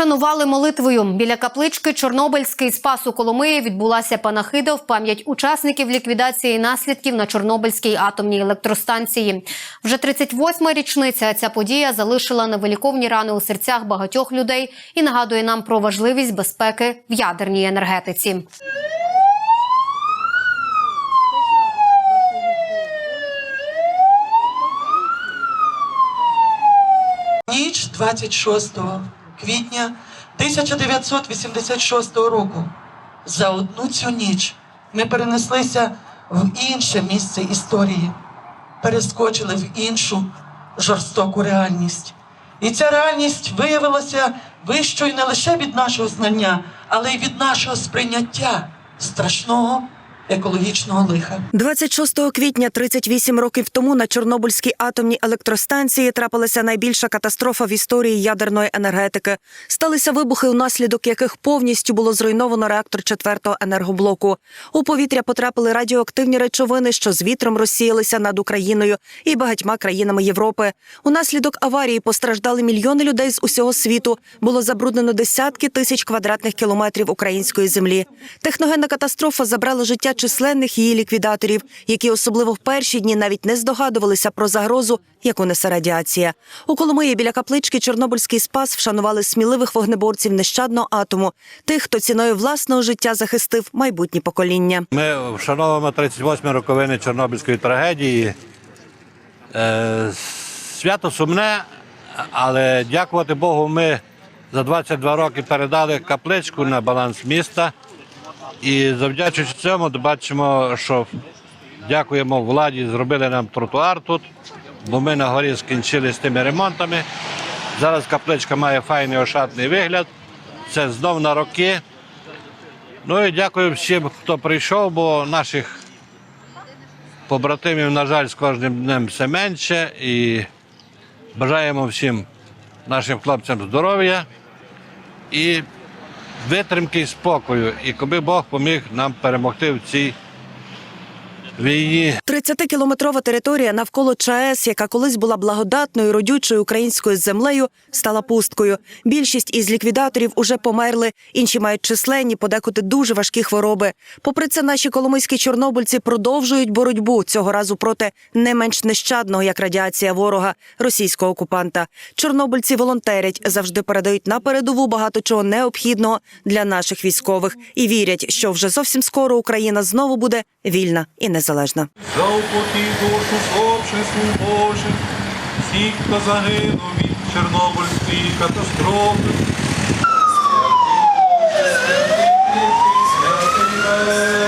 Вшанували молитвою біля каплички Чорнобильський спас у Коломиї відбулася панахида в пам'ять учасників ліквідації наслідків на Чорнобильській атомній електростанції. Вже 38-ма річниця ця подія залишила невиліковні рани у серцях багатьох людей і нагадує нам про важливість безпеки в ядерній енергетиці. Ніч 26 квітня 1986 року. За одну цю ніч ми перенеслися в інше місце історії, перескочили в іншу жорстоку реальність. І ця реальність виявилася вищою не лише від нашого знання, але й від нашого сприйняття страшного екологічного лиха. 26 квітня 38 років тому на Чорнобильській атомній електростанції трапилася найбільша катастрофа в історії ядерної енергетики. Сталися вибухи, унаслідок яких повністю було зруйновано реактор четвертого енергоблоку. У повітря потрапили радіоактивні речовини, що з вітром розсіялися над Україною і багатьма країнами Європи. Унаслідок аварії постраждали мільйони людей з усього світу. Було забруднено десятки тисяч квадратних кілометрів української землі. Техногенна катастрофа забрала життя численних її ліквідаторів, які особливо в перші дні навіть не здогадувалися про загрозу, яку несе радіація. У Коломиї біля каплички Чорнобильський спас вшанували сміливих вогнеборців нещадного атому, тих, хто ціною власного життя захистив майбутні покоління. Ми вшановуємо 38 роковини Чорнобильської трагедії. Е, Свято сумне, але дякувати Богу, ми за 22 роки передали капличку на баланс міста. І завдячуючи цьому, бачимо, що дякуємо владі, зробили нам тротуар тут, бо ми на горі скінчили з тими ремонтами. Зараз капличка має файний ошатний вигляд. Це знов на роки. Ну і дякую всім, хто прийшов, бо наших побратимів, на жаль, з кожним днем все менше. І бажаємо всім нашим хлопцям здоров'я і витримки і спокою. І коби Бог поміг нам перемогти в цій війні. 30-кілометрова територія навколо ЧАЕС, яка колись була благодатною родючою українською землею, стала пусткою. Більшість із ліквідаторів уже померли, інші мають численні, подекуди дуже важкі хвороби. Попри це, наші коломийські чорнобильці продовжують боротьбу цього разу проти не менш нещадного, як радіація ворога російського окупанта. Чорнобильці волонтерять, завжди передають на передову багато чого необхідного для наших військових і вірять, що вже зовсім скоро Україна знову буде вільна і незалежна незалежна. Заупоті душу обществу Боже, всіх, хто загинув від Чорнобильської катастрофи. Святий Боже, святий, святий, святий,